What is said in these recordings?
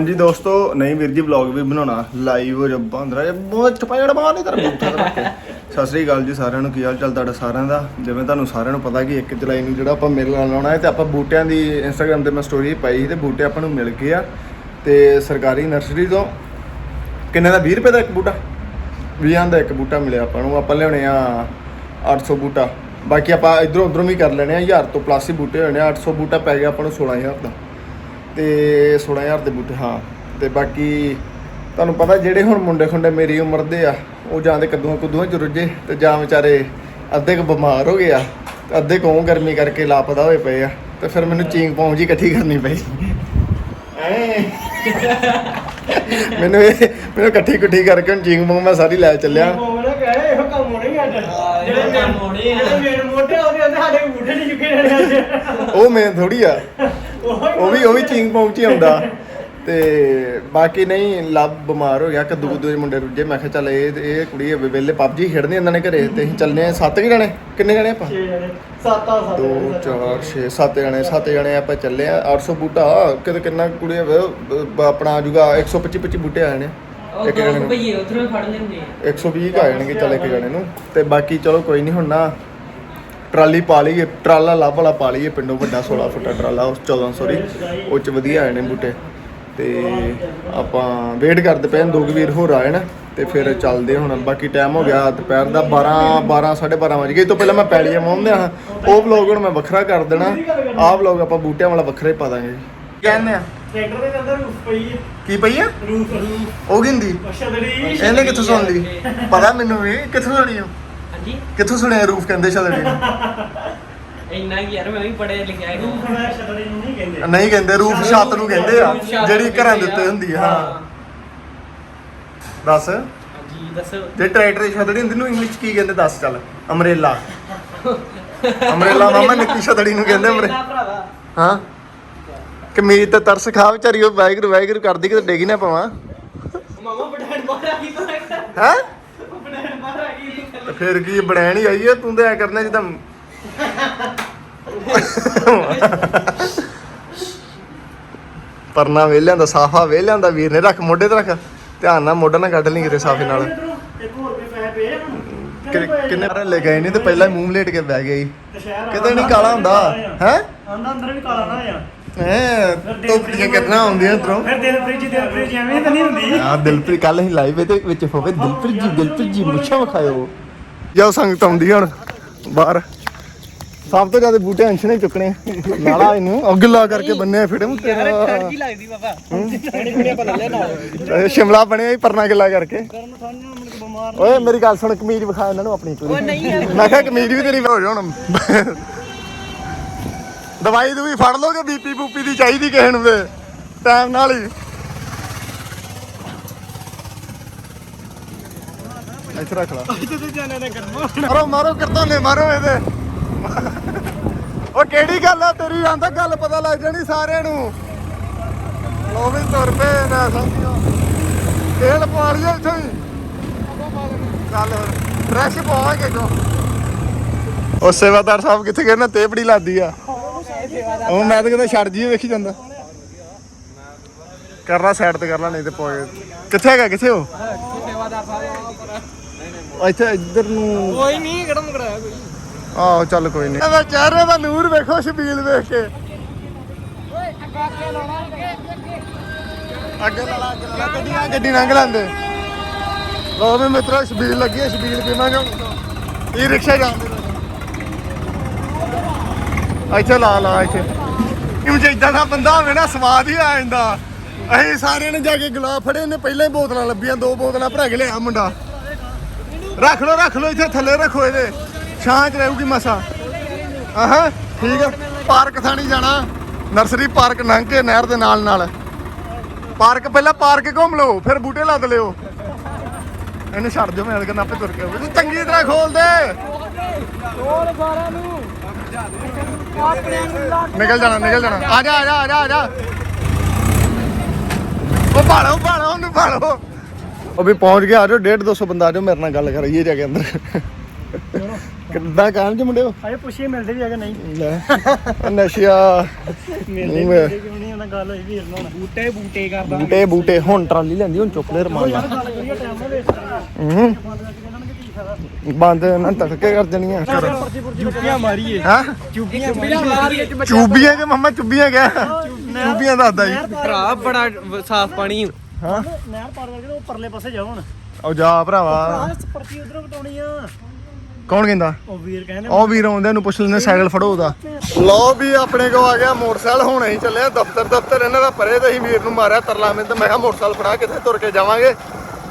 ਹਾਂਜੀ ਦੋਸਤੋ, ਨਹੀਂ ਵੀਰ ਜੀ ਵਲੌਗ ਵੀ ਬਣਾਉਣਾ। ਲਾਈਵ ਰੱਬਾ ਅੰਦਰ ਆ ਬਹੁਤ ਚਪਾੜਾ ਮਾਰ ਨਹੀਂ ਤੇਰਾ ਬੂਠਾ ਰੱਖ ਕੇ। ਸਤਿ ਸ੍ਰੀ ਅਕਾਲ ਜੀ ਸਾਰਿਆਂ ਨੂੰ, ਕੀ ਹਾਲ ਚਾਲ ਤੁਹਾਡਾ ਸਾਰਿਆਂ ਦਾ? ਜਿਵੇਂ ਤੁਹਾਨੂੰ ਸਾਰਿਆਂ ਨੂੰ ਪਤਾ ਕਿ 1 ਜੁਲਾਈ ਨੂੰ ਜਿਹੜਾ ਆਪਾਂ ਮੇਰੇ ਲਾਉਣਾ ਹੈ ਤੇ ਆਪਾਂ ਬੂਟਿਆਂ ਦੀ ਇੰਸਟਾਗ੍ਰam ਤੇ ਮੈਂ ਸਟੋਰੀ ਪਾਈ ਸੀ ਤੇ ਬੂਟੇ ਆਪਾਂ ਨੂੰ ਮਿਲ ਗਏ ਆ। ਤੇ ਸਰਕਾਰੀ ਨਰਸਰੀ ਤੋਂ ਕਿੰਨੇ ਦਾ? 20 ਰੁਪਏ ਦਾ ਇੱਕ ਬੂਟਾ? 20 ਦਾ ਇੱਕ ਬੂਟਾ ਮਿਲਿਆ ਆਪਾਂ ਨੂੰ। ਆਪਾਂ ਲਿਆਉਣੇ ਆ 800 ਬੂਟਾ। ਬਾਕੀ ਆਪਾਂ ਇਧਰੋਂ ਉਧਰੋਂ ਵੀ ਕਰ ਲੈਣੇ ਆ। 1000 ਤੋਂ ਪਲੱਸ ਹੀ ਬੂਟੇ ਹੋਣੇ ਆ 800 ਬੂਟਾ ਪੈ ਗਿਆ ਆਪਾਂ ਨੂੰ 16000 ਦਾ। ਤੇ 16000 ਦੇ ਬੂਟੇ ਹਾਂ। ਤੇ ਬਾਕੀ ਤੁਹਾਨੂੰ ਪਤਾ ਜਿਹੜੇ ਹੁਣ ਮੁੰਡੇ ਖੁੰਡੇ ਮੇਰੀ ਉਮਰ ਦੇ ਆ ਉਹ ਜਾਂ ਤੇ ਕਦੋਂ ਕਦੋਂ ਚ ਰੁੱਝੇ ਤੇ ਜਾਂ ਵਿਚਾਰੇ ਅੱਧੇ ਕੁ ਬਿਮਾਰ ਹੋ ਗਏ ਆ ਤੇ ਅੱਧੇ ਕੋਂ ਗਰਮੀ ਕਰਕੇ ਲਾਪਤਾ ਹੋਏ ਪਏ ਆ ਤੇ ਫਿਰ ਮੈਨੂੰ ਚੀਂਗ ਪੌਂਗ ਜੀ ਇਕੱਠੀ ਕਰਨੀ ਪਈ। ਐ ਮੈਨੂੰ ਇਹ ਮੈਨੂੰ ਇਕੱਠੀ ਕੁੱਠੀ ਕਰਕੇ ਹੁਣ ਚੀਂਗ ਪੌਂਗ ਮੈਂ ਸਾਰੀ ਲੈ ਚੱਲਿਆ। ਕਹੇ ਇਹੋ ਕੰਮ ਹੋਣੇ ਜਿਹੜੇ ਆ। ਮੋਟੇ ਉਹਦੇ ਸਾਡੇ ਨਹੀਂ ਚੁੱਕੇ ਉਹ ਮੈਂ ਥੋੜੀ ਆ। ਉਹ ਵੀ ਉਹ ਵੀ ਚਿੰਗ ਪੌਂਚ ਹੀ ਆਉਂਦਾ। ਤੇ ਬਾਕੀ ਨਹੀਂ ਲੱਭ ਬਿਮਾਰ ਹੋ ਗਿਆ। ਕੱਦੂ ਕੁੱਦੂ ਦੇ ਮੁੰਡੇ ਰੁੱਝੇ ਮੈਂ ਕਿਹਾ ਚੱਲ ਇਹ ਇਹ ਕੁੜੀ ਵੇਲੇ ਪਬਜੀ ਖੇਡਦੇ ਇਹਨਾਂ ਨੇ ਘਰੇ। ਤੇ ਅਸੀਂ ਚੱਲਨੇ ਆ ਸੱਤ ਕਿ ਜਣੇ? ਕਿੰਨੇ ਜਣੇ ਆਪਾਂ? 6 ਜਣੇ। 7 ਆ 7 2 4 6 7 ਜਣੇ। 7 ਜਣੇ ਆਪਾਂ ਚੱਲੇ ਆ 800 ਬੂਟਾ। ਕਿਤੇ ਕਿੰਨਾ ਕੁੜੀ ਆਪਣਾ ਆ ਜੂਗਾ 125 25 ਬੂਟੇ ਆ ਜਾਣੇ। ਇੱਕ ਜਣੇ ਨੂੰ। ਭਈਏ ਉਧਰੋਂ ਫੜ ਲੈਂਦੇ ਆ। 120 ਕੁ ਆ ਜਾਣਗੇ ਚੱਲ ਇੱਕ ਜਣੇ ਨੂੰ। ਤੇ ਬਾਕੀ ਚਲੋ ਕੋਈ ਨਹੀਂ ਹੁਣ ਨਾ। ਟਰਾਲੀ ਪਾ ਲਈਏ ਟਰਾਲਾ ਲੱਭ ਵਾਲਾ ਪਾ ਲਈਏ ਪਿੰਡੋਂ ਵੱਡਾ 16 ਫੁੱਟਾ ਟਰਾਲਾ ਉਸ 14 ਸੌਰੀ ਉਹ ਚ ਵਧੀਆ ਆਏ ਨੇ ਬੂਟੇ। ਤੇ ਆਪਾਂ ਵੇਟ ਕਰਦੇ ਪਏ ਦੋ ਕੁ ਵੀਰ ਹੋਰ ਆਏ ਨਾ ਤੇ ਫਿਰ ਚੱਲਦੇ ਹੁਣ। ਬਾਕੀ ਟਾਈਮ ਹੋ ਗਿਆ ਦੁਪਹਿਰ ਦਾ 12 12 12:30 ਵਜ ਗਏ। ਤੋਂ ਪਹਿਲਾਂ ਮੈਂ ਪੈਲੀਆਂ ਮਾਉਂਦੇ ਆ ਉਹ ਵਲੌਗ ਹੁਣ ਮੈਂ ਵੱਖਰਾ ਕਰ ਦੇਣਾ। ਆਹ ਵਲੌਗ ਆਪਾਂ ਬੂਟਿਆਂ ਵਾਲਾ ਵੱਖਰਾ ਹੀ ਪਾ ਦਾਂਗੇ। ਕਹਿੰਦੇ ਆ? ਟਰੈਕਟਰ ਦੇ ਅੰਦਰ ਰੂਫ ਪਈ ਹੈ ਕੀ ਪਈ ਆ? ਰੂਫ ਉਹ ਗਿੰਦੀ ਛਦੜੀ ਇਹਨੇ ਕਿੱਥੋਂ ਸੁਣ ਲਈ? ਪਤਾ ਮੈਨੂੰ ਵੀ। ਕਿੱਥੋਂ ਸੁਣੀ ਉਹ ਹਾਂਜੀ? ਕਿੱਥੋਂ ਸੁਣਿਆ ਰੂਫ ਕਹਿੰਦੇ ਛਲੜੀ ਨੂੰ ਇੰਨਾ ਕੀ ਯਾਰ ਮੈਂ ਵੀ ਪੜਿਆ ਲਿਖਿਆ ਨੂੰ ਨਹੀਂ ਕਹਿੰਦੇ। ਨਹੀਂ ਕਹਿੰਦੇ ਰੂਫ ਛੱਤ ਨੂੰ ਕਹਿੰਦੇ ਆ ਜਿਹੜੀ ਘਰਾਂ ਦੇ ਉੱਤੇ ਹੁੰਦੀ ਆ ਹਾਂ। ਦੱਸ। ਹਾਂਜੀ ਦੱਸੋ। ਜੇ ਟਰੈਕਟਰ ਦੀ ਛਤੜੀ ਹੁੰਦੀ ਨੂੰ ਇੰਗਲਿਸ਼ ਕੀ ਕਹਿੰਦੇ? ਦੱਸ ਚੱਲ ਅਮਰੇਲਾ। ਅਮਰੇਲਾ ਮਾਮਾ ਨਿੱਕੀ ਛਤੜੀ ਨੂੰ ਕਹਿੰਦੇ ਅਮਰੇ ਭਰਾਵਾ। ਹਾਂ। ਕਮੀਜ਼ ਤੇ ਤਰਸ ਖਾ ਵਿਚਾਰੀ ਉਹ ਵਾਹਿਗੁਰੂ ਵਾਹਿਗੁਰੂ ਕਰਦੀ ਕਿਤੇ ਡੇਗੀ ਨਾ ਪਵਾਂ। ਮਾਮਾ ਬਟਾਣ ਬਾਹਰ ਆ ਗਈ ਤੂੰ ਹੈ? ਬਟਾਣ ਬਾਹਰ ਆ ਗਈ। ਤੂੰ ਤੇ ਫਿਰ ਕੀ ਬਣੈਣ ਹੀ ਆਈ ਹੈ ਤੂੰ ਤੇ ਐ ਕਰਨਾ ਜਿੱਦਾਂ ਪਰਨਾ ਵੇਲਿਆਂ ਦਾ ਸਾਫਾ ਵੇਲਿਆਂ ਦਾ ਵੀਰ ਨੇ ਰੱਖ ਮੋਢੇ ਤੇ ਰੱਖ। ਧਿਆਨ ਨਾਲ ਮੋਢਾ ਨਾ ਕੱਢ ਲਈ ਕਿਤੇ ਸਾਫੇ ਨਾਲ। ਇੱਕ ਹੋਰ ਵੀ ਪੈਸੇ ਪਏ ਆ ਕਿ- ਕਿੰਨੇ ਵਾਰ ਲੈ ਗਏ ਨਹੀਂ ਤੇ ਪਹਿਲਾਂ ਹੀ ਮੂੰਹ ਲੇਟ ਕੇ ਬਹਿ ਗਈ ਤੇ ਸ਼ਹਿਰ ਕਿਤੇ ਨਹੀਂ ਕਾਲਾ ਹੁੰਦਾ ਹੈ? ਆਂਦਾ ਅੰਦਰ ਵੀ ਕਾਲਾ ਨਾ ਆ। ਹੈ? ਟੋਪੀਆਂ ਕੱਢਣਾ ਆਉਂਦੀਆਂ ਉਧਰੋਂ ਫਿਰ ਦਿਲ ਫ੍ਰਿਜ ਦਿਲ ਫ੍ਰਿਜ ਐਵੇਂ ਤਾਂ ਨਹੀਂ ਹੁੰਦੀ। ਆ ਦਿਲਪ੍ਰੀਤ ਕੱਲ ਹੀ ਲਾਈਵ ਇਹਦੇ ਵਿੱਚ ਹੋਵੇ ਦਿਲਪ੍ਰੀਤ ਜੀ ਦਿਲਪ੍ਰੀਤ ਜੀ ਮੁੱਛਾਂ ਵਿਖਾਇਓ। ਜਾਓ ਸੰਗਤ ਆਉਂਦੀ ਹੁਣ ਬਾਹਰ। ਸਭ ਤੋਂ ਜ਼ਿਆਦਾ ਬੂਟੇ ਅੰਸ਼ ਨੇ ਚੁੱਕਣੇ। ਨਾਲਾ ਇਹਨੂੰ ਅੱਗ ਲਾ ਕਰਕੇ ਬੰਨਿਆ ਫਿੜੇ ਨੂੰ ਤੇਰਾ ਲੱਗਦੀ ਬਾਬਾ। ਥੋੜੀ ਕੁੜੀਆਂ ਪਾ ਲੈ ਇਹ ਸ਼ਿਮਲਾ ਬਣਿਆ ਹੀ ਪਰਨਾ ਗਿੱਲਾ ਕਰਕੇ। ਓਏ ਮੇਰੀ ਗੱਲ ਸੁਣ ਕਮੀਜ਼ ਵਿਖਾ ਇਹਨਾਂ ਨੂੰ ਆਪਣੀ ਉਹ ਨਹੀਂ ਯਾਰ। ਮੈਂ ਕਿਹਾ ਕਮੀਜ਼ ਵੀ ਤੇਰੀ ਹੋ ਜਾ ਹੁਣ ਦਵਾਈ ਦੂਈ ਫੜ ਲੋਗੇ ਬੀਪੀ ਬੂਪੀ ਦੀ ਚਾਹੀਦੀ ਕਿਸੇ ਨੂੰ ਤੇ। ਟਾਈਮ ਨਾਲ ਹੀ। ਇੱਥੇ ਰੱਖ ਲਾ। ਤੇ ਜਾਣੇ ਨੇ ਗਰਮ ਮਾਰੋ ਮਾਰੋ ਕਰਤਾਨੇ ਮਾਰੋ ਇਹਦੇ। ਉਹ ਕਿਹੜੀ ਗੱਲ ਆ? ਤੇਰੀ ਆਂਦਾ ਗੱਲ ਪਤਾ ਲੱਗ ਜਾਣੀ ਸਾਰਿਆਂ ਨੂੰ। ਲੋ ਵੀ ਤੁਰ ਪਏ ਨਾ ਸਮਝਿਓ ਤੇਲ ਪਾ ਲਿਆ ਇੱਥੇ ਹੀ। ਚੱਲ ਹੋਰ ਫਰੈਸ਼ ਪਾਵਾਂਗੇ ਕੋ ਉਹ ਸੇਵਾਦਾਰ ਸਾਹਿਬ ਕਿੱਥੇ ਗਏ ਨਾ? ਤੇ ਬੜੀ ਲਾਦੀ ਆ। ਉਹ ਮੈਂ ਤਾਂ ਕਹਿੰਦਾ ਛੱਡ ਜੀ ਵੇਖੀ ਜਾਂਦਾ। ਕਰ ਲਾ ਸਾਈਡ ਤੇ ਕਰ ਲਾ ਨਹੀਂ ਤੇ ਪੋਏ। ਕਿੱਥੇ ਹੈਗਾ? ਕਿੱਥੇ ਉਹ? ਸੇਵਾਦਾਰ ਸਾਰੇ ਇੱਥੇ ਇੱਧਰ ਨੂੰ ਕੋਈ ਨਹੀਂ ਗੜਮ ਕਰਾਇਆ ਕੋਈ? ਆਹੋ ਚੱਲ ਕੋਈ ਨਹੀਂ ਇਹਦਾ ਚਿਹਰੇ ਦਾ ਨੂਰ ਵੇਖੋ ਸ਼ਬੀਲ ਵੇਖ ਕੇ। ਅੱਗੇ ਲਾ ਲਾ, ਅੱਗੇ ਲਾ ਲਾ, ਗੱਡੀ ਲੰਘ ਲੈਂਦੇ। ਲੋ ਵੀ ਮਿੱਤਰੋ ਸ਼ਬੀਲ ਲੱਗੀ ਹੈ ਸ਼ਬੀਲ ਪੀਵਾਂਗੇ ਇਹ ਰਿਕਸ਼ਾ ਜਾਂਦੇ ਇੱਥੇ ਲਾ ਲਾ ਇੱਥੇ। ਕਿਉਂ ਜੇ ਇਦਾਂ ਦਾ ਬੰਦਾ ਹੋਵੇ ਨਾ ਸਵਾਦ ਹੀ ਆ ਜਾਂਦਾ। ਅਸੀਂ ਸਾਰਿਆਂ ਨੇ ਜਾ ਕੇ ਗੁਲਾਬ ਫੜੇ ਨੇ ਪਹਿਲਾਂ ਹੀ ਬੋਤਲਾਂ ਲੱਭੀਆਂ ਦੋ ਬੋਤਲਾਂ ਭਰਾ ਕੇ ਲਿਆ ਮੁੰਡਾ। ਰੱਖ ਲਓ ਰੱਖ ਲਓ ਇੱਥੇ ਥੱਲੇ ਰੱਖੋ ਇਹਦੇ। ਛਾਂ ਚ ਰਹੂਗੀ ਮਸਾ। ਆਹਾਂ ਠੀਕ ਹੈ ਪਾਰਕ ਥਾਣੀ ਜਾਣਾ। ਨਰਸਰੀ ਪਾਰਕ ਲੰਘ ਕੇ ਨਹਿਰ ਦੇ ਨਾਲ ਨਾਲ। ਪਾਰਕ ਪਹਿਲਾਂ ਪਾਰਕ ਘੁੰਮ ਲਓ ਫਿਰ ਬੂਟੇ ਲੱਦ ਲਿਓ। ਇਹਨੂੰ ਛੱਡ ਦਿਓ ਮੈਂ ਕਹਿੰਦਾ ਆਪੇ ਤੁਰ ਕੇ। ਤੂੰ ਚੰਗੀ ਤਰ੍ਹਾਂ ਖੋਲ ਦੇ। ਨਿਕਲ ਜਾਣਾ ਨਿਕਲ ਜਾਣਾ। ਆ ਜਾ ਆ ਜਾ ਆ ਜਾ ਆ ਜਾ। ਉਹ ਭਾਲੋ ਭਾਲੋ ਉਹਨੂੰ ਭਾਲੋ। ਉਹ ਵੀ ਪਹੁੰਚ ਗਿਆ ਆ ਜਾਓ 150 200 ਬੰਦਾ ਆ ਜਾਓ ਮੇਰੇ ਨਾਲ ਗੱਲ ਕਰਾਈਏ ਜਾ ਕੇ ਅੰਦਰ। ਕਿੱਦਾਂ ਕਾਮ ਚ ਮੁੰਡਿਓ? ਅਜੇ ਪੁੱਛੀਏ ਮਿਲਦੇ ਵੀ ਹੈਗੇ ਨਹੀਂ। ਲੈ ਨਸ਼ਿਆ। ਮਿਲਦੇ ਮਿਲਦੇ ਕਿਉਂ ਨਹੀਂ ਉਹਨਾਂ ਗੱਲ ਹੋਈ ਵੀਰ ਨਾਲ। ਬੂਟੇ ਬੂਟੇ ਕਰਦਾ। ਬੂਟੇ ਬੂਟੇ ਹੁਣ ਟਰਾਲੀ ਲੈਂਦੀ ਹੁਣ ਚੁੱਕ ਲੈ ਰਮਾਨ ਨਾਲ ਗੱਲ ਕਰੀਏ ਟਾਈਮ ਨਾ ਵੇਸਟ ਕਰੀਏ ਹੂੰ। ਬੰਦ ਇਹਨਾਂ ਤੜਕੇ ਕਰ ਦੇਣੀਆਂ। ਪਰਚੀ ਪੁਰਚੀ ਚੁੱਪੀਆਂ ਮਾਰੀਏ। ਹਾਂ? ਚੁੱਪੀਆਂ ਮਾਰ ਕੇ ਚੂਬੀਆਂ ਕੇ ਮੰਮਾ ਚੁੱਬੀਆਂ ਗਿਆ ਚੂਬੀਆਂ ਦੱਸਦਾ ਜੀ। ਭਰਾ ਬੜਾ ਸਾਫ਼ ਪਾਣੀ ਹਾਂ? ਨਹਿਰ ਪਾਰ ਕਰਕੇ ਤੇ ਉਹ ਪਰਲੇ ਪਾਸੇ ਜਾਓ ਹੁਣ। ਉਹ ਜਾ ਭਰਾਵਾ। ਆਹ ਪਰਚੀ ਉਧਰੋਂ ਕਟਾਉਣੀ ਆ। ਕੌਣ ਕਹਿੰਦਾ? ਉਹ ਵੀਰ ਕਹਿੰਦੇ ਉਹ ਵੀਰ ਆਉਂਦੇ ਨੂੰ ਪੁੱਛ ਲੈਂਦੇ ਸਾਈਕਲ ਫੜੋ ਉਹਦਾ। ਲਓ ਵੀ ਆਪਣੇ ਕੋ ਆ ਗਿਆ ਮੋਟਰਸਾਈਕਲ ਹੁਣ ਅਸੀਂ ਚੱਲੇ ਆ ਦਫ਼ਤਰ ਦਫ਼ਤਰ। ਇਹਨਾਂ ਦਾ ਪਰੇ ਤੇ ਅਸੀਂ ਵੀਰ ਨੂੰ ਮਾਰਿਆ ਤਰਲਾ ਮੈਂ ਤੇ ਮੈਂ ਕਿਹਾ ਮੋਟਰਸਾਈਕਲ ਫੜਾ ਕਿੱਥੇ ਤੁਰ ਕੇ ਜਾਵਾਂਗੇ।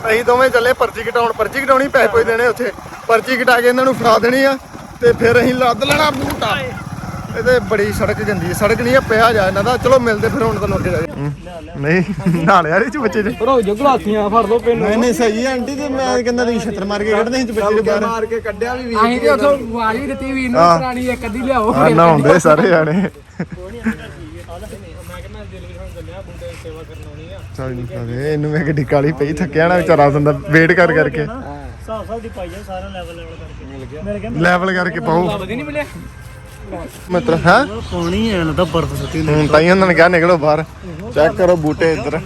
ਅਸੀਂ ਦੋਵੇਂ ਚੱਲੇ ਪਰਚੀ ਕਟਾਉਣ। ਪਰਚੀ ਕਟਾਉਣੀ ਪੈਸੇ ਕੋਈ ਦੇਣੇ ਉੱਥੇ। ਪਰਚੀ ਕਟਾ ਕੇ ਇਹਨਾਂ ਨੂੰ ਫੜਾ ਦੇਣੀ ਆ। ਤੇ ਫਿਰ ਅਸੀਂ ਲੱਦ ਲੈਣਾ ਬੂਟਾ ਇਹਦੇ ਬੜੀ ਸੜਕ ਹੈ। ਸੜਕ ਨਹੀਂ ਆ ਪਿਆ ਜਾ ਇਹਨਾਂ ਦਾ। ਚਲੋ ਮਿਲਦੇ ਫਿਰ ਹੁਣ ਤੁਹਾਨੂੰ ਅੱਗੇ ਜਾ ਕੇ। ਨਹੀਂ ਨਾਲੇ ਯਾਰ ਇਹ ਚ ਬੱਚੇ ਦੇ ਭਰੋ ਜੋ ਗਲਾਸੀਆਂ ਫੜ ਲੋ ਪਿੰਨ ਨਹੀਂ ਨਹੀਂ ਸਹੀ ਹੈ ਆਂਟੀ ਤੇ ਮੈਂ ਕਹਿੰਦਾ ਤੁਸੀਂ ਛੱਤਰ ਮਾਰ ਕੇ ਕੱਢਦੇ ਸੀ ਬੱਚੇ ਦੇ ਬਾਹਰ। ਮਾਰ ਕੇ ਕੱਢਿਆ ਵੀ ਅਸੀਂ ਤੇ ਉਥੋਂ ਵਾਲੀ ਦਿੱਤੀ ਵੀ ਇਹਨੂੰ ਹਾਂ। ਪੁਰਾਣੀ ਇੱਕ ਅੱਧੀ ਲਿਆਓ। ਆ ਨਾ ਹੁੰਦੇ ਸਾਰੇ ਜਾਣੇ। ਚੱਲ ਨਹੀਂ ਪਵੇ ਇਹਨੂੰ ਮੈਂ ਕਿੱਡੀ ਕਾਲੀ ਪਈ ਥੱਕਿਆ ਨਾ ਵਿਚਾਰਾ ਬੰਦਾ ਵੇਟ ਕਰ ਕਰਕੇ। ਹਿਸਾਬ ਹਿਸਾਬ ਦੀ ਪਾਈ ਜਾ ਸਾਰਾ ਲੈਵਲ ਲੈਵਲ ਕਰਕੇ। ਮਿਲ ਗਿਆ ਮਿਲ ਗਿਆ ਲੈਵਲ ਕਰਕੇ ਪਾਉ ਵਧੀਆ ਨਹੀਂ ਮਿਲਿਆ? ਮਤਲਬ ਹਾਂ? ਪਾਣੀ ਐ ਨਾ ਤਾਂ ਬਰਫ ਸੁੱਟੀ ਹੁਣ ਤਾਂ ਹੀ ਉਹਨਾਂ ਨੇ ਕਿਹਾ ਨਿਕਲੋ ਬਾਹਰ। ਚੈੱਕ ਕਰੋ ਬੂਟੇ ਇੱਧਰ।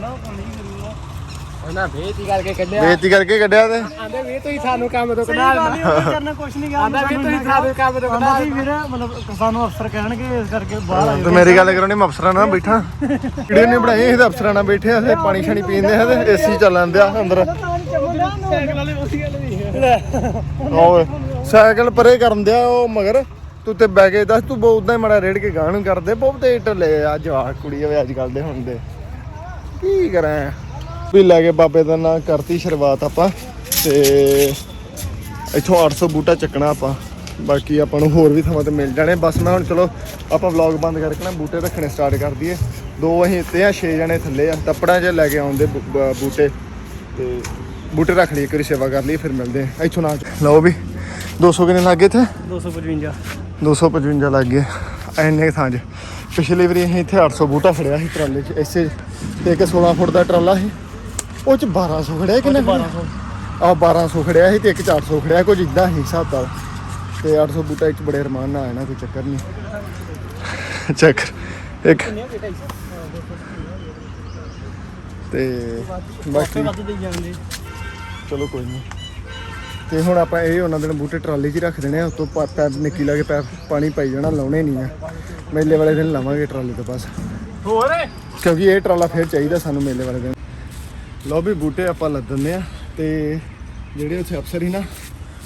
ਉਹਨਾਂ ਬੇਤੀ ਕਰਕੇ ਕੱਢਿਆ। ਬੇਇੱਜ਼ਤੀ ਕਰਕੇ ਕੱਢਿਆ ਤੇ। ਆਂਦੇ ਵੀ ਤੁਸੀਂ ਸਾਨੂੰ ਕੰਮ ਤੋਂ ਕਢਾ ਕਰਨਾ ਕੁਛ ਨਹੀਂ ਗਾ ਆਂਦਾ ਵੀ ਤੁਸੀਂ ਸਾਨੂੰ ਕੰਮ ਤੋਂ ਕਢਾ ਸੀ ਵੀਰ ਮਤਲਬ ਸਾਨੂੰ ਅਫਸਰ ਕਹਿਣਗੇ ਇਸ ਕਰਕੇ ਬਾਹਰ ਆਇਓ ਤੇ ਮੇਰੀ ਗੱਲ ਕਰੋ ਨਹੀਂ ਮੈਂ ਅਫਸਰਾਂ ਨਾਲ ਬੈਠਾ। ਕਿਹੜੇ ਨੇ ਬਣਾਈ ਇਹ ਤਾਂ ਅਫਸਰਾਂ ਨਾਲ ਬੈਠੇ ਆ ਤੇ ਪਾਣੀ ਛਾਣੀ ਪੀਂਦੇ ਆ ਤੇ ਏਸੀ ਚੱਲਣ ਦਿਆ ਅੰਦਰ। ਸਾਈਕਲ ਵਾਲੇ ਉਸੇ ਗੱਲ ਨਹੀਂ ਓਏ ਸਾਈਕਲ ਪਰੇ ਕਰਨ ਦਿਆ ਉਹ ਮਗਰ। ਤੂੰ ਤੇ ਬਹਿ ਕੇ ਦੱਸ, ਤੂੰ ਉਦਾਂ ਹੀ ਮੜਾ ਰੇੜ ਕੇ ਗਾਣ ਕਰਦੇ। ਬਹੁਤ ਤੇ ਢੱਲੇ ਆ ਜਵਾਕ ਕੁੜੀ ਵੇ ਅੱਜ ਕੱਲ ਦੇ ਹੁੰਦੇ। ਕੀ ਕਰਾਂ? ਵੀ ਲੈ ਕੇ ਬਾਬੇ ਦਾ ਨਾਂ ਕਰਤੀ ਸ਼ੁਰੂਆਤ ਆਪਾਂ ਤੇ ਇੱਥੋਂ 800 ਬੂਟਾ ਚੱਕਣਾ ਆਪਾਂ। ਬਾਕੀ ਆਪਾਂ ਨੂੰ ਹੋਰ ਵੀ ਥਾਵਾਂ ਤੇ ਮਿਲ ਜਾਣੇ। ਬਸ ਮੈਂ ਹੁਣ ਚਲੋ ਆਪਾਂ ਵਲੌਗ ਬੰਦ ਕਰਕੇ ਨਾ ਬੂਟੇ ਰੱਖਣੇ ਸਟਾਰਟ ਕਰ ਦਈਏ। ਦੋ ਅਸੀਂ ਇੱਥੇ ਆ, ਛੇ ਜਣੇ ਥੱਲੇ ਆ। ਤੱਪੜਾਂ 'ਚ ਲੈ ਕੇ ਆਉਂਦੇ ਬੂਟੇ। ਤੇ ਬੂਟੇ ਰੱਖ ਲਈ ਇੱਕ ਵਾਰੀ ਸੇਵਾ ਕਰ ਲਈ ਫਿਰ ਮਿਲਦੇ ਆ। ਇੱਥੋਂ ਨਾ ਲਓ ਵੀ 200 ਕਿੰਨੇ ਲੱਗੇ ਇੱਥੇ? 255 255 ਲੱਗ ਗਏ ਐਨੇ ਥਾਂ 'ਚ। ਪਿਛਲੀ ਵਾਰੀ ਅਸੀਂ ਇੱਥੇ 800 ਬੂਟਾ ਫੜਿਆ ਸੀ ਟਰਾਲੇ 'ਚ ਇਸੇ ਤੇ ਇੱਕ 16 ਫੁੱਟ ਦਾ ਟਰਾਲਾ ਸੀ। ਉਹ 'ਚ 1200 ਖੜਿਆ ਕਿੰਨੇ 1200 ਆ 1200 ਖੜਿਆ ਸੀ ਤੇ ਇੱਕ 'ਚ 800 ਖੜਿਆ ਕੁਝ ਇਦਾਂ ਹੀ ਹਿਸਾਬ ਦਾ ਤੇ 800 ਬੂਟਾ ਇੱਕ ਬੜੇ ਰਮਾਨ ਨਾਲ ਆਇਆ ਨਾ ਕੋਈ ਚੱਕਰ ਨਹੀਂ। ਚੱਕਰ ਇੱਕ। ਤੇ ਬਾਕੀ ਵੱਧ ਦੇ ਜਾਂਦੇ ਚਲੋ ਕੋਈ ਨਹੀਂ। ਤੇ ਹੁਣ ਆਪਾਂ ਇਹ ਉਹਨਾਂ ਦੇ ਬੂਟੇ ਟਰਾਲੀ 'ਚ ਹੀ ਰੱਖ ਦੇਣੇ ਆ ਉਤੋਂ ਪੈਪ ਨਿੱਕੀ ਲਾ ਕੇ ਪੈਪ ਪਾਣੀ ਪਾਈ ਜਾਣਾ ਲਾਉਣੇ ਨਹੀਂ ਆ। ਮੇਲੇ ਵਾਲੇ ਦਿਨ ਲਾਵਾਂਗੇ ਟਰਾਲੀ ਤੋਂ ਬਸ। ਹੋਰ? ਕਿਉਂਕਿ ਇਹ ਟਰਾਲਾ ਫੇਰ ਚਾਹੀਦਾ ਸਾਨੂੰ ਮੇਲੇ ਵਾਲੇ ਦਿਨ। ਲਓ ਵੀ ਬੂਟੇ ਆਪਾਂ ਲੱਦ ਦਿੰਦੇ ਆ ਤੇ ਜਿਹੜੇ ਉੱਥੇ ਅਫਸਰ ਸੀ ਨਾ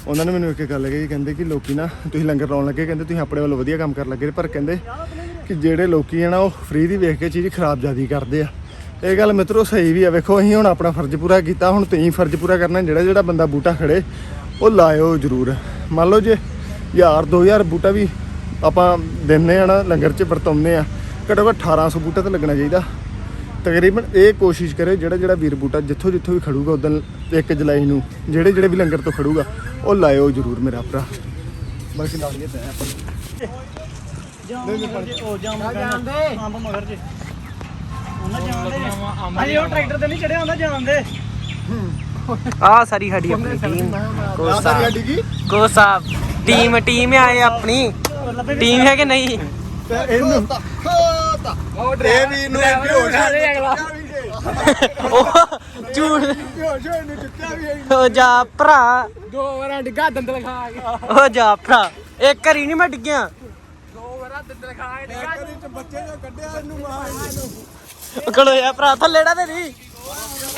ਉਹਨਾਂ ਨੇ ਮੈਨੂੰ ਇੱਕ ਗੱਲ ਕਹੀ ਕਹਿੰਦੇ ਕਿ ਲੋਕੀ ਨਾ ਤੁਸੀਂ ਲੰਗਰ ਲਾਉਣ ਲੱਗੇ ਕਹਿੰਦੇ ਤੁਸੀਂ ਆਪਣੇ ਵੱਲੋਂ ਵਧੀਆ ਕੰਮ ਕਰਨ ਲੱਗੇ ਪਰ ਕਹਿੰਦੇ ਕਿ ਜਿਹੜੇ ਲੋਕੀ ਆ ਨਾ ਉਹ ਫ੍ਰੀ ਦੀ ਵੇਖ ਕੇ ਚੀਜ਼ ਖਰਾਬ ਜ਼ਿਆਦੀ ਕਰਦੇ ਆ। ਇਹ ਗੱਲ ਮਿੱਤਰੋ ਸਹੀ ਵੀ ਆ ਵੇਖੋ ਅਸੀਂ ਹੁਣ ਆਪਣਾ ਫਰਜ਼ ਪੂਰਾ ਕੀਤਾ ਹੁਣ ਤੁਸੀਂ ਫਰਜ਼ ਪੂਰਾ ਕਰਨਾ ਜਿਹੜਾ ਜਿਹੜਾ ਬੰਦਾ ਬੂਟਾ ਖੜੇ ਉਹ ਲਾਇਓ ਜ਼ਰੂਰ। ਮੰਨ ਲਓ ਜੇ ਹਜ਼ਾਰ 2000 ਬੂਟਾ ਵੀ ਆਪਾਂ ਦਿੰਨੇ ਆ ਨਾ ਲੰਗਰ 'ਚ ਵਰਤਾਉਂਦੇ ਆ ਘੱਟੋ ਘੱਟ 1800 ਬੂਟਾ ਤਾਂ ਲੱਗਣਾ ਚਾਹੀਦਾ। ਤਕਰੀਬਨ ਇਹ ਕੋਸ਼ਿਸ਼ ਕਰੇ ਜਿਹੜਾ ਜਿਹੜਾ ਵੀਰ ਬੂਟਾ ਜਿੱਥੋਂ ਜਿੱਥੋਂ ਵੀ ਖੜੂਗਾ ਉਦੋਂ 1 ਜੁਲਾਈ ਨੂੰ ਜਿਹੜੇ ਜਿਹੜੇ ਵੀ ਲੰਗਰ ਤੋਂ ਖੜੂਗਾ ਉਹ ਲਾਇਓ ਜ਼ਰੂਰ ਮੇਰਾ ਭਰਾ। ਬਾਕੀ ਲਾ ਲਈਏ ਤੈਂ ਆਪਾਂ ਜਾਮ ਮਗਰ ਜੇ ਉਹ ਜਾਮ ਜਾਂਦੇ ਅੰਬ ਮਗਰ ਜੇ। ਉਹਨਾਂ ਜਾਂਦੇ ਅਜੇ ਉਹ ਟਰੈਕਟਰ ਤੇ ਨਹੀਂ ਚੜਿਆ ਹੁੰਦਾ ਜਾਂਦੇ ਆ ਸਾਰੀ ਸਾਡੀ ਆਪਣੀ ਟੀਮ ਆਹ ਸਾਡੀ ਸਾਡੀ ਕੀ? ਕੋਸਾ ਟੀਮ ਟੀਮ ਆਏ ਆਪਣੀ। ਟੀਮ ਹੈ ਕਿ ਨਹੀਂ? ਤੇ ਇਹਨੂੰ ਇਹ ਵੀ ਇਹਨੂੰ ਬੇਹੋਸ਼ ਉਹ ਝੂਠ। ਉਹ ਜਾ ਭਰਾ। ਦੋ ਵਾਰਾਂ ਡਿੱਗਾ ਦੰਦਲ ਖਾ ਕੇ। ਉਹ ਜਾ ਭਰਾ। ਇੱਕ ਵਾਰੀ ਨਹੀਂ ਮੈਂ ਡਿੱਗਿਆ। ਦੋ ਵਾਰਾਂ ਦੰਦਲ ਖਾ ਕੇ ਡਿੱਗਾ ਬੱਚੇ ਜੋ ਕੱਢਿਆ ਇਹਨੂੰ ਮਾਰ। ਇਹਨੂੰ ਕੜੋ ਯਾ ਭਰਾ ਥੱਲੇੜਾ ਤੇ ਨਹੀਂ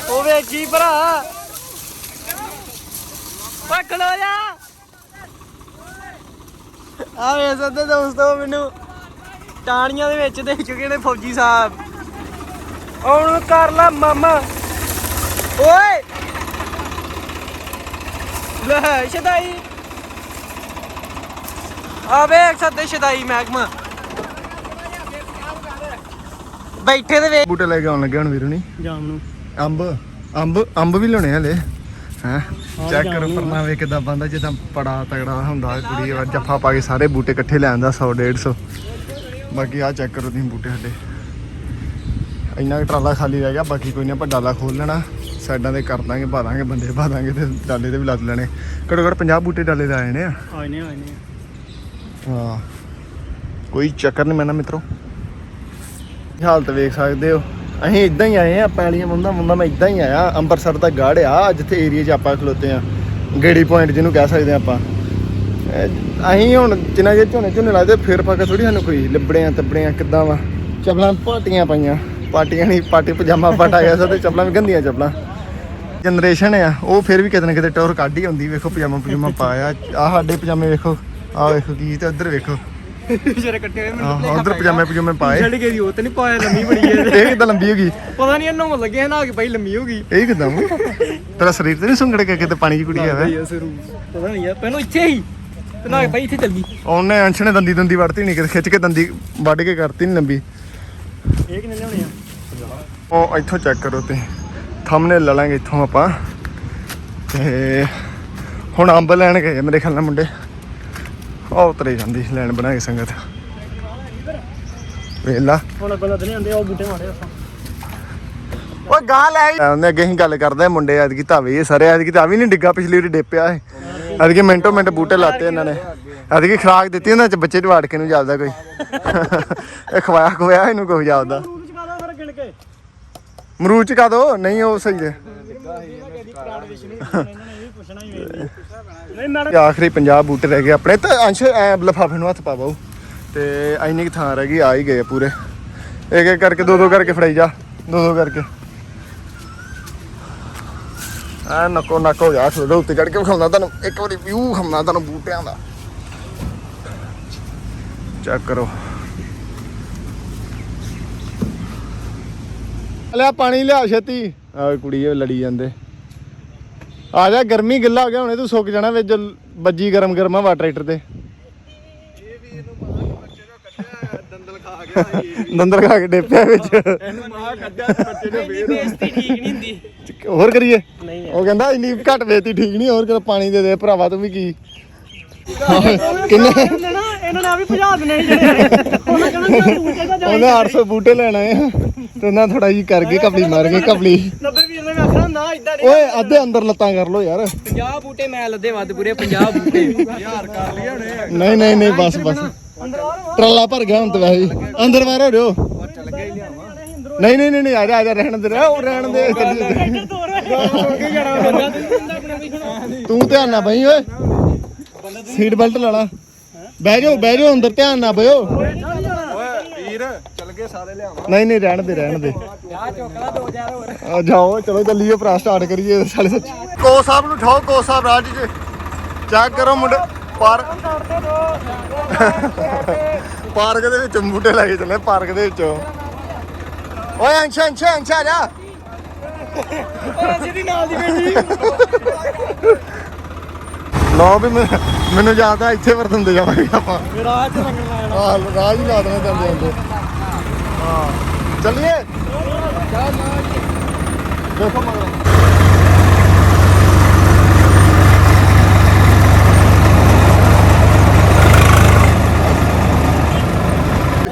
ਉਹ ਵੇਖੀ ਭਰਾ। ਖਲੋ ਜਾ ਆ ਵੇ ਸੱਦੇ ਦੋਸਤੋ ਮੈਨੂੰ ਟਾਣੀਆਂ ਦੇ ਵਿੱਚ ਦੇ ਚੁੱਕੇ ਨੇ ਫੌਜੀ ਸਾਹਿਬ। ਹੁਣ ਕਰ ਲਾ ਮਾਮਾ। ਓਏ! ਲੈ ਸ਼ਦਾਈ ਆ ਵੇਖ ਸੱਦੇ ਸ਼ਦਾਈ ਮਹਿਕਮਾ। ਬੈਠੇ ਦੇ ਵੇ ਬੂਟੇ ਲੈ ਕੇ ਆਉਣ ਲੱਗੇ ਹੁਣ ਵੀਰੂ ਨਹੀਂ ਜਾਮ ਨੂੰ ਅੰਬ ਅੰਬ ਅੰਬ ਵੀ ਲਿਆਉਣੇ ਹਲੇ। ਹੈ? ਚੈੱਕ ਕਰੋ ਪਰਨਾ ਵੇ ਕਿਦਾਂ ਬੰਦਾ ਜਿੱਦਾਂ ਬੜਾ ਤਗੜਾ ਹੁੰਦਾ ਕੁੜੀ ਵਾ ਜੱਫਾ ਪਾ ਕੇ ਸਾਰੇ ਬੂਟੇ ਇਕੱਠੇ ਲੈ ਆਂਦਾ 100 150 ਬਾਕੀ ਆ ਚੈੱਕ ਕਰੋ ਤੁਸੀਂ ਬੂਟੇ ਸਾਡੇ। ਇੰਨਾ ਕੁ ਟਰਾਲਾ ਖਾਲੀ ਰਹਿ ਗਿਆ ਬਾਕੀ ਕੋਈ ਨਹੀਂ ਆਪਾਂ ਡਾਲਾ ਖੋਲ ਲੈਣਾ। ਸਾਈਡਾਂ ਤੇ ਕਰ ਦਾਂਗੇ ਪਾ ਦਾਂਗੇ ਬੰਦੇ ਪਾ ਦਾਂਗੇ ਤੇ ਡਾਲੇ ਤੇ ਵੀ ਲੱਦ ਲੈਣੇ। ਘੱਟੋ ਘੱਟ 50 ਬੂਟੇ ਡਾਲੇ ਦੇ ਆਏ ਨੇ ਆ। ਆਏ ਨੇ ਆਏ ਨੇ। ਹਾਂ। ਕੋਈ ਚੱਕਰ ਨਹੀਂ ਮੈਨਾਂ ਮਿੱਤਰੋ। ਹਾਲਤ ਵੇਖ ਸਕਦੇ ਹੋ? ਅਸੀਂ ਇਦਾਂ ਹੀ ਆਏ ਆ ਪੈਲੀਆਂ ਮੁੰਦਾ ਮੁੰਦਾ ਮੈਂ ਇਦਾਂ ਹੀ ਆਇਆ ਅੰਮ੍ਰਿਤਸਰ ਦਾ ਗੜ ਆ ਜਿੱਥੇ ਏਰੀਆ 'ਚ ਆਪਾਂ ਖਲੋਤੇ ਆ। ਗੇੜੀ ਪੁਆਇੰਟ ਜਿਹਨੂੰ ਕਹਿ ਸਕਦੇ ਆ ਆਪਾਂ। ਅਸੀਂ ਹੁਣ ਜਿੰਨਾ ਜੇ ਝੋਨੇ ਝੋਨੇ ਲਾਦੇ ਫਿਰ ਪਾ ਕੇ ਥੋੜੀ ਸਾਨੂੰ ਕੋਈ ਲਿਬੜਿਆਂ, ਤੱਬੜਿਆਂ ਕਿੱਦਾਂ ਵਾ। ਚਪਲਾਂ ਪਾਟੀਆਂ ਪਾਈਆਂ। ਪਾਟੀਆਂ ਨਹੀਂ, ਪਾਟੀ ਪਜਾਮਾ ਪਾਟਾ ਗਿਆ ਤੇ ਚੱਪਲਾਂ ਵੀ ਗੰਦੀਆਂ ਚਪਲਾਂ। ਜਨਰੇਸ਼ਨ ਆ, ਉਹ ਫਿਰ ਵੀ ਕਿਤੇ ਨਾ ਕਿਤੇ ਟੌਰ ਕੱਢ ਹੀ ਆਉਂਦੀ, ਵੇਖੋ ਪਜਾਮਾ ਪਜਾਮਾ ਪਾਇਆ। ਆ ਸਾਡੇ ਪਜਾਮੇ ਵੇਖੋ ਆ ਵੇਖੋ ਕੀ ਤੇ ਉੱਧਰ ਵੇਖੋ। ਜਿਹੜੇ ਕੱਟੇ ਹੋਏ ਆਹ ਉਧਰ ਪਜਾਮੇ ਪਜਾਮੇ ਪਾਏ। ਛੱਡ ਗਈ ਉਹ ਤੇ ਨਹੀਂ ਪਾਇਆ ਲੰਮੀ ਬੜੀ ਹੈ। ਇਹ ਕਿਦਾਂ ਲੰਬੀ ਹੋ ਗਈ। ਪਤਾ ਨਹੀਂ ਇਹਨੂੰ ਲੱਗੇ ਨਾ ਕਿ ਭਾਈ ਲੰਮੀ ਹੋ ਗਈ। ਇਹ ਕਿਦਾਂ ਤੇਰਾ ਸਰੀਰ ਤੇ ਨਹੀਂ ਸੁੰਗੜ ਕੇ ਕਿਤੇ ਪਾਣੀ ਦੀ ਕੁੜੀ ਆਵੇ ਪਤਾ ਨਹੀਂ ਯਾਰ ਪਹਿਲਾਂ ਇੱਥੇ ਹੀ। ਤੇ ਨਾ ਭਾਈ ਇੱਥੇ ਚੱਲ। ਗਈ ਉਹਨੇ ਅੰਸ਼ ਨੇ ਦੰਦੀ ਦੰਦੀ ਵੜਤੀ ਨਹੀਂ ਕਿਤੇ ਖਿੱਚ ਕੇ ਦੰਦੀ ਵੱਢ ਕੇ ਕਰਤੀ ਨਹੀਂ ਲੰਬੀ। ਇਹ ਕਿੰਨੇ ਲਿਆਉਣੇ ਆ? ਉਹ ਇੱਥੋਂ ਚੈੱਕ ਕਰੋ ਤੇ। ਥੰਬਨੇ ਲੈ ਲਾਂਗੇ ਇੱਥੋਂ ਆਪਾਂ। ਤੇ ਹੁਣ ਅੰਬ ਲੈਣ ਗਏ ਮੇਰੇ ਖਿਆਲ ਨਾਲ ਮੁੰਡੇ। ਉਹ ਉਤਰੇ ਜਾਂਦੀ ਲੈਣ ਬਣਾ ਕੇ ਸੰਗਤ। ਵੇਲਾ। ਹੁਣ ਹੁੰਦੇ ਉਹ ਬੂਟੇ ਮਾਰੇ ਆਪਾਂ। ਓਏ ਗਾਂ ਲੈ ਉਹਨੇ ਅੱਗੇ ਹੀ ਗੱਲ ਕਰਦਾ ਮੁੰਡੇ ਐਤਕੀ ਧਾਵੇ ਇਹ ਸਾਰੇ ਐਤਕੀ ਤਾਂ ਵੀ ਨਹੀਂ ਡਿੱਗਾ ਪਿਛਲੀ ਵਾਰੀ ਡੇਪਿਆ ਇਹ ਐਤਕੀ ਮਿੰਟੋ ਮਿੰਟ ਬੂਟੇ ਲਾਤੇ ਇਹਨਾਂ ਨੇ। ਐਤਕੀ ਖਰਾਕ ਦਿੱਤੀ ਉਹਨਾਂ ਚ ਬੱਚੇ ਝਵਾੜ ਕੇ ਨੂੰ ਜਾਪਦਾ ਕੋਈ। ਇਹ ਖਵਾਇਆ ਖਵਾਇਆ ਇਹਨੂੰ ਕੋਈ ਜਾਪਦਾ ਤੂੰ ਚਕਾ ਦੋ ਫਿਰ ਗਿਣ ਕੇ? ਮਰੂਦ ਚ ਕਾ ਦੋ ਨਹੀਂ ਉਹ ਸਹੀ ਹੈ। ਪੁੱਛਣਾ ਹੀ ਨਹੀਂ ਮੈਡਮ ਆਖਰੀ 50 ਬੂਟੇ ਰਹਿ ਗਏ ਆਪਣੇ। ਤਾਂ ਅੰਸ਼, ਐ ਲਫਾਫੇ ਨੂੰ ਹੱਥ ਪਾਵੋ। ਤੇ ਇੰਨੀ ਕੁ ਥਾਂ ਰਹਿ ਗਈ, ਆ ਹੀ ਗਏ ਪੂਰੇ। ਇੱਕ ਇੱਕ ਕਰਕੇ, ਦੋ ਦੋ ਕਰਕੇ ਫੜਾਈ ਜਾ। ਦੋ ਦੋ ਕਰਕੇ। ਆ ਨੱਕੋ ਨੱਕ ਹੋ ਥੋੜਾ ਉੱਤੇ ਚੜ ਕੇ ਵਿਖਾਉਂਦਾ ਤੁਹਾਨੂੰ। ਇੱਕ ਵਾਰੀ ਵਿਊ ਖਮਨਾ ਤੁਹਾਨੂੰ ਬੂਟਿਆਂ ਦਾ। ਚੈੱਕ ਕਰੋ। ਲਿਆ ਪਾਣੀ ਲਿਆ ਛੇਤੀ। ਆ ਕੁੜੀ ਲੜੀ ਜਾਂਦੇ। ਆ ਜਾ ਗਰਮੀ ਗਿੱਲਾ ਹੋ ਗਿਆ ਹੁਣੇ ਤੂੰ ਸੁੱਕ ਜਾਣਾ ਵਿੱਚ ਬੱਜੀ ਗਰਮ ਗਰਮ ਹਵਾ ਟਰੈਕਟਰ ਤੇ। ਦੰਦਲ ਖਾ ਕੇ ਡੇਪਿਆ ਵਿੱਚ। ਬੇਇੱਜ਼ਤੀ ਠੀਕ ਨਹੀਂ ਹੁੰਦੀ। ਹੋਰ ਕਰੀਏ? ਨਹੀਂ ਉਹ ਕਹਿੰਦਾ ਇੰਨੀ ਘੱਟ ਵੇਤੀ ਠੀਕ ਨਹੀਂ ਹੋਰ ਕਰ ਪਾਣੀ ਦੇ ਦੇ ਭਰਾਵਾ ਤੂੰ ਵੀ ਕੀ? ਕਿੰਨੇ? ਇਹਨਾਂ ਨਾ ਆ ਵੀ ਭਜਾ ਦੇਣੇ ਸੀ ਜਿਹੜੇ। ਉਹਨਾਂ ਕਹਿੰਦਾ ਕਿ ਬੂਟੇ ਦਾ ਉਹਨੇ 800 ਬੂਟੇ ਲੈਣ ਆਏ ਆ ਤੇ ਉਹਨਾਂ ਥੋੜਾ ਜੀ ਕਰ ਗਏ ਕਪਲੀ ਮਾਰ ਗਏ ਕਪਲੀ 90 ਵੀਰ ਨੇ ਆਖਣਾ ਨਾ ਇਦਾਂ ਨਹੀਂ ਓਏ ਅੱਧੇ ਅੰਦਰ ਲੱਤਾਂ ਕਰ ਲੋ ਯਾਰ। 50 ਬੂਟੇ ਮੈਂ ਲੱਦੇ ਵੱਧ ਪੂਰੇ 50 ਬੂਟੇ। ਨਹੀਂ ਨਹੀਂ ਨਹੀਂ ਬਸ ਬਸ। ਟਰਾਲਾ ਭਰ ਗਿਆ ਹੁਣ ਤੇ ਵੈਸੇ ਹੀ। ਅੰਦਰ ਬਾਹਰ ਹੋ ਰਿਓ ਨਹੀਂ ਨਹੀਂ ਨਹੀਂ ਨਹੀਂ ਆ ਜਾ ਆ ਜਾ ਰਹਿਣ ਦੇ ਰਹਿ ਉਹ ਰਹਿਣ ਦੇ। ਤੂੰ ਧਿਆਨ ਨਾਲ ਬਈ ਓਏ। ਸੀਟ ਬੈਲਟ ਲਾ ਲਾ। ਬਹਿ ਜਾਓ ਬਹਿ ਜਾਓ ਅੰਦਰ ਧਿਆਨ ਨਾਲ ਬਇਓ ਵੀਰ ਚੱਲ ਗਏ ਸਾਰੇ ਲਿਆਵਾਂ ਨਹੀਂ ਨਹੀਂ ਰਹਿਣ ਦੇ ਰਹਿਣ ਦੇ। ਆ ਚੁੱਕਲਾ 2000 ਹੋਰ ਆ ਜਾਓ ਚਲੋ ਚੱਲੀਏ ਭਰਾ ਸਟਾਰਟ ਕਰੀਏ ਸਾਲੇ ਸੱਚ। ਕੋ ਸਾਹਿਬ ਨੂੰ ਠਾਓ ਕੋ ਸਾਹਿਬ ਰਾਜ ਜੀ ਚੈੱਕ ਕਰੋ ਮੁੰਡੇ ਪਾਰ ਪਾਰਕ ਦੇ ਵਿੱਚ ਬੂਟੇ ਲੈ ਕੇ ਚੱਲੇ ਪਾਰਕ ਦੇ ਵਿੱਚੋਂ। ਓਏ ਅੰਸ਼ ਅੰਸ਼ ਅੰਸ਼ ਆ ਜਾ। ਜਿਹਦੀ ਨਾਲ ਦੀ ਬੇਟੀ। ਲਓ ਵੀ ਮੈਂ- ਮੈਨੂੰ ਯਾਦ ਆ ਇੱਥੇ ਵਰਤਨ ਦੇ ਜਾਵਾਂਗੇ ਆਪਾਂ। ਰੰਗਣਾ ਰਾਜ ਹੀ ਲਾ ਦੇਣਾ ਜਾਂਦੇ ਜਾਂਦੇ। ਹਾਂ ਚੱਲੀਏ। ਦੇਖੋ ਮਗਰ।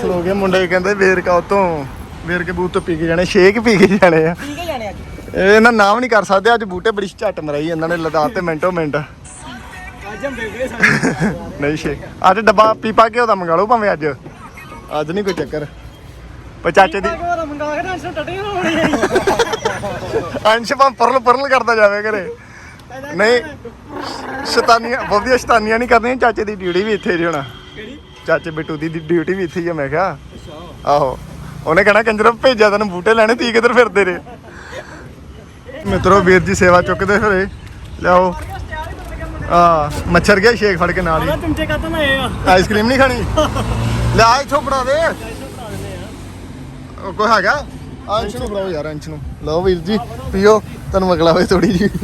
ਖਲੋ ਗਏ ਮੁੰਡੇ ਕਹਿੰਦੇ ਵੇਰਕਾ ਉਤੋਂ। ਵੇਰਕੇ ਬੂਤ ਤੋਂ ਪੀ ਕੇ ਜਾਣੇ ਸ਼ੇਕ ਪੀ ਕੇ ਜਾਣੇ ਆ। ਠੀਕ ਹੈ ਜਾਣੇ ਅੱਜ। ਇਹ ਇਹਨਾਂ ਨਾਮ ਨਹੀਂ ਕਰ ਸਕਦੇ ਅੱਜ ਬੂਟੇ ਬੜੀ ਝੱਟ ਮਰਾਈ ਇਹਨਾਂ ਨੇ ਲਦਾਤ ਤੇ ਮਿੰਟੋ ਮਿੰਟ। ਨਹੀਂ ਸ਼ੇਕ ਅੱਜ ਡੱਬਾ ਪੀਪਾ ਘਿਓ ਦਾ ਮੰਗਾ ਲਓ ਭਾਵੇਂ ਅੱਜ। ਅੱਜ ਨਹੀਂ ਕੋਈ ਚੱਕਰ। ਪਰ ਚਾਚੇ ਦੀ ਕੋਲ ਮੰਗਾ ਕੇ ਟੈਨਸ਼ਨ ਟੱਟੇ ਹੋਣੀ ਹੈ ਅੰਸ਼ ਭਾਂ ਪਰਲ ਪਰਲ ਕਰਦਾ ਜਾਵੇ ਘਰੇ। ਨਹੀਂ ਸ਼ੈਤਾਨੀਆਂ ਬਹੁਤੀਆਂ ਸ਼ੈਤਾਨੀਆਂ ਨਹੀਂ ਕਰਦੀਆਂ ਚਾਚੇ ਦੀ ਡਿਊਟੀ ਵੀ ਇੱਥੇ ਹੀ ਹੋਣਾ। ਚਾਚੇ ਬਿੱਟੂ ਦੀ ਡਿਊਟੀ ਵੀ ਇੱਥੇ ਹੀ ਆ ਮੈਂ ਕਿਹਾ। ਆਹੋ। ਉਹਨੇ ਕਹਿਣਾ ਕੰਜਰ ਭੇਜਿਆ ਤੈਨੂੰ ਬੂਟੇ ਲੈਣੇ ਤੀ ਕਿੱਧਰ ਫਿਰਦੇ ਰੇ ਮਿੱਤਰੋ ਵੀਰ ਜੀ ਸੇਵਾ ਚੁੱਕਦੇ ਫਿਰੇ। ਲਿਆਓ। ਆ ਮੱਛਰ ਗਿਆ ਸ਼ੇਕ ਫੜ ਕੇ ਨਾਲ ਹੀ। ਆ ਚਮਚੇ ਕਾਤੋਂ ਆਏ ਆ? ਆਈਸਕ੍ਰੀਮ ਨਹੀਂ ਖਾਣੀ? ਲੈ ਆ ਇੱਥੋਂ ਫੜਾ ਦੇ। ਉਹ ਕੋਈ ਹੈਗਾ? ਅੰਸ਼ ਨੂੰ। ਫੜਾਓ ਯਾਰ ਅੰਸ਼ ਨੂੰ। ਲਓ ਵੀਰ ਜੀ ਪੀਓ। ਤੁਹਾਨੂੰ ਮਗਲਾ ਹੋਏ ਥੋੜੀ ਜੀ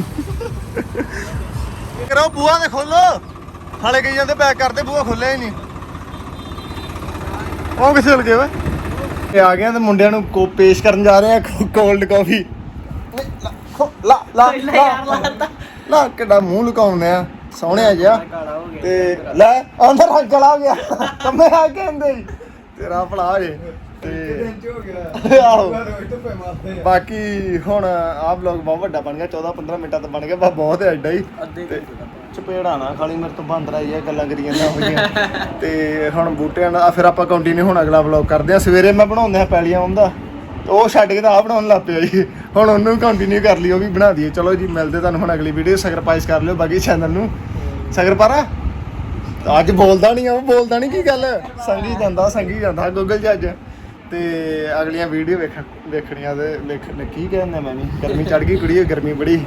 ਕਰੋ ਬੂਆ ਦੇ ਖੋਲੋ। ਹਾਲੇ ਕਹੀ ਜਾਂਦੇ ਪੈਕ ਕਰਦੇ ਬੂਆ ਖੋਲਿਆ ਹੀ ਨਹੀਂ। ਉਹ ਕਿੱਥੇ ਚਲ ਗਏ ਇਹ ਆ ਗਿਆ ਤੇ ਮੁੰਡਿਆਂ ਨੂੰ ਕੋ ਪੇਸ਼ ਕਰਨ ਜਾ ਰਹੇ ਆ ਕੋਲਡ ਕਾਫੀ ਲਾ ਲਾ ਲਾ ਲਾ ਕਿੱਡਾ ਮੂੰਹ ਲੁਕਾਉਂਦੇ ਆ। ਸੋਹਣਿਆ ਜਿਹਾ ਤੇ ਲੈ ਅੰਦਰ ਹੱਥ ਚਲਾ ਗਿਆ। ਕੰਮੇ ਆ ਕੇ ਅੰਦੇ ਤੇਰਾ ਭਲਾ ਜੇ ਤੇ ਹੋ ਗਿਆ ਆਹੋ। ਬਾਕੀ ਹੁਣ ਆਹ ਵਲੌਗ ਬਹੁਤ ਵੱਡਾ ਬਣ ਗਿਆ 14 15 ਮਿੰਟਾਂ ਦਾ ਬਣ ਗਿਆ ਬਸ ਬਹੁਤ ਹੈ ਐਡਾ ਹੀ। ਅੱਧੇ ਚਪੇੜਾ ਨਾ ਖਾਲੀ ਮੇਰੇ ਤੋਂ ਬੰਦ ਰਹੀ ਆ ਗੱਲਾਂ ਕਰੀ ਜਾਂਦਾ ਹੋਈਆਂ। ਤੇ ਹੁਣ ਬੂਟਿਆਂ ਦਾ ਫਿਰ ਆਪਾਂ ਕੰਟੀਨਿਊ ਹੁਣ ਅਗਲਾ ਵਲੌਗ ਕਰਦੇ ਆ। ਸਵੇਰੇ ਮੈਂ ਬਣਾਉਂਦਾ ਹਾਂ ਪੈਲੀਆਂ ਹੁੰਦਾ ਤੇ ਉਹ ਛੱਡ ਕੇ ਤਾਂ ਆ ਬਣਾਉਣ ਲੱਗ ਪਿਆ ਜੀ। ਹੁਣ ਉਹਨੂੰ ਕੰਟੀਨਿਊ ਕਰ ਲਈ ਉਹ ਵੀ ਬਣਾ ਦਈਏ। ਚਲੋ ਜੀ, ਮਿਲਦੇ ਤੁਹਾਨੂੰ ਹੁਣ ਅਗਲੀ ਵੀਡੀਓ ਸਬਸਕ੍ਰਾਈਬ ਕਰ ਲਿਓ ਬਾਕੀ ਚੈਨਲ ਨੂੰ। ਸਗਰਪਾਰਾ, ਅੱਜ ਬੋਲਦਾ ਨਹੀਂ ਉਹ ਬੋਲਦਾ ਨਹੀਂ ਕੀ ਗੱਲ? ਸੰਗੀ ਜਾਂਦਾ ਸੰਗੀ ਜਾਂਦਾ ਗੂਗਲ 'ਚ ਅੱਜ। ਤੇ ਅਗਲੀਆਂ ਵੀਡੀਓ ਵੇਖ, ਵੇਖਣੀਆਂ ਤੇ ਵੇਖ, ਕੀ ਕਹਿੰਦਾ ਮੈਂ ਵੀ ਗਰਮੀ ਚੜ ਗਈ ਕੁੜੀ ਗਰਮੀ ਬੜੀ।